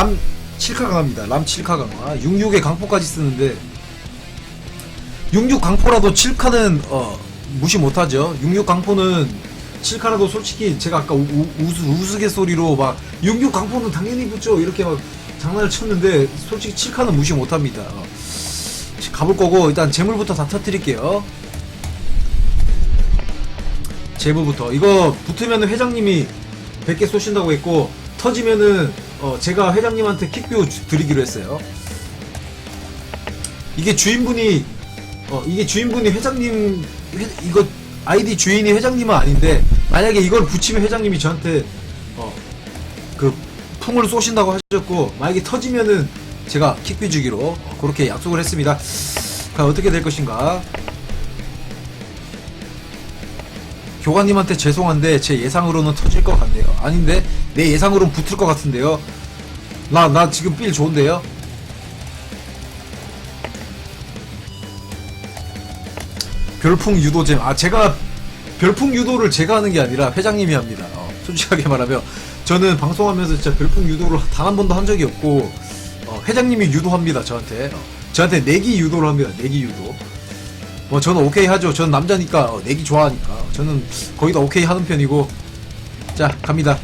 람 7카 강화입니다. 람 7카 강화. 66에 강포까지 쓰는데 66 강포라도 7카는 어, 무시 못하죠. 66 강포는 7카라도 솔직히 제가 아까 우, 우, 우스, 우스갯소리로 막 66 강포는 당연히 붙죠. 이렇게 막 장난을 쳤는데 솔직히 7카는 무시 못합니다. 어. 가볼 거고 일단 재물부터 다 터뜨릴게요. 재물부터 이거 붙으면 회장님이 100개 쏘신다고 했고 터지면은 어, 제가 회장님한테 킥뷰 주- 드리기로 했어요. 이게 주인분이 어, 이게 주인분이 회장님 회, 이거 아이디 주인이 회장님은 아닌데 만약에 이걸 붙이면 회장님이 저한테 어, 그 풍을 쏘신다고 하셨고 만약에 터지면은 제가 킥뷰 주기로 어, 그렇게 약속을 했습니다. 과연 어떻게 될 것인가? 교관님한테 죄송한데 제 예상으로는 터질 것 같네요. 아닌데 내 예상으로는 붙을 것 같은데요. 나 나 지금 빌 좋은데요. 별풍 유도잼. 아 제가 별풍 유도를 제가 하는 게 아니라 회장님이 합니다. 어, 솔직하게 말하면 저는 방송하면서 진짜 별풍 유도를 단 한 번도 한 적이 없고 어, 회장님이 유도합니다 저한테. 어, 저한테 내기 유도를 합니다. 내기 유도. 뭐 저는 오케이 하죠. 저는 남자니까 어, 내기 좋아하니까 저는 거의 다 오케이 하는 편이고 자 갑니다.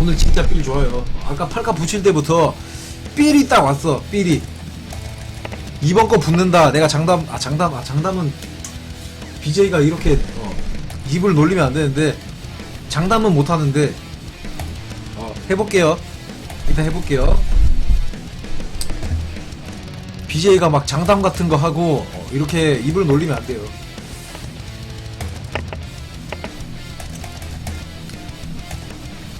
오늘 진짜 삘 좋아요. 아까 팔카 붙일 때부터 삘이 딱 왔어. 삘이 이번 거 붙는다. 내가 장담 아 장담 아 장담은 BJ가 이렇게 어, 입을 놀리면 안 되는데 장담은 못 하는데 어, 해볼게요. 일단 해볼게요. BJ가 막 장담 같은 거 하고 어, 이렇게 입을 놀리면 안 돼요.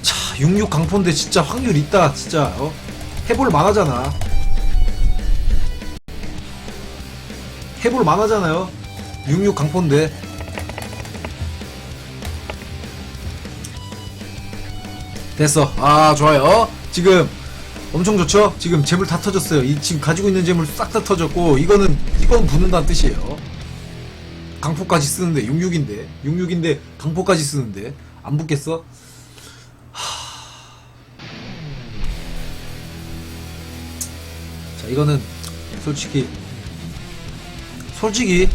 자, 66 강포인데 진짜 확률 있다. 진짜 어? 해볼 만하잖아. 해볼 만하잖아요. 66 강포인데. 됐어. 아, 좋아요. 지금 엄청 좋죠? 지금 재물 다 터졌어요. 이 지금 가지고 있는 재물 싹 다 터졌고 이거는 이건 붙는다는 뜻이에요. 강포까지 쓰는데 66인데 66인데 강포까지 쓰는데 안 붙겠어? 하... 자 이거는 솔직히 솔직히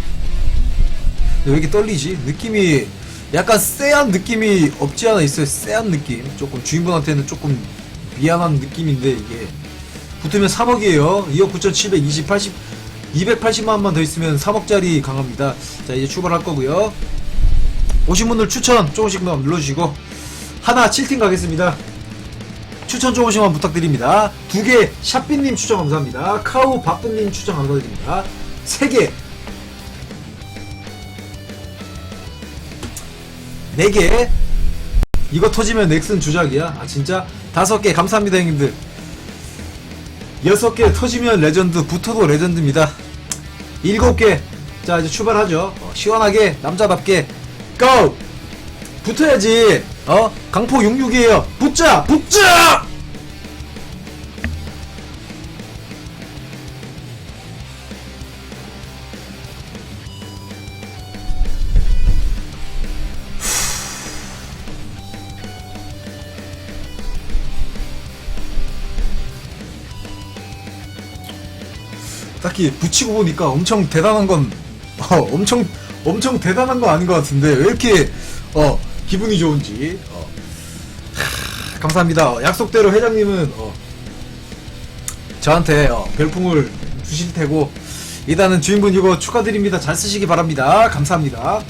왜 이렇게 떨리지? 느낌이 약간 쎄한 느낌이 없지 않아 있어요. 쎄한 느낌. 조금 주인분한테는 조금 미안한 느낌인데 이게 붙으면 3억이에요. 2억 9,720, 80, 280만원만 더 있으면 3억짜리 강합니다. 자 이제 출발할 거고요. 오신 분들 추천 조금씩 더 눌러주시고 하나 7팀 가겠습니다. 추천 조금씩만 부탁드립니다. 두 개 샤삐님 추천 감사합니다. 카우 바쁘님 추천 감사드립니다. 세 개. 네 개. 이거 터지면 넥슨 주작이야. 아 진짜 다섯 개 감사합니다 형님들. 여섯 개 터지면 레전드 붙어도 레전드입니다. 일곱 개. 자 이제 출발하죠. 어, 시원하게 남자답게 고! 붙어야지. 어? 강포 66이에요. 붙자! 붙자! 딱히 붙이고 보니까 엄청 대단한 건 어, 엄청 엄청 대단한 거 아닌 것 같은데 왜 이렇게 어 기분이 좋은지. 어. 하, 감사합니다. 어, 약속대로 회장님은 어, 저한테 어, 별풍을 주실 테고 일단은 주인분 이거 축하드립니다. 잘 쓰시기 바랍니다. 감사합니다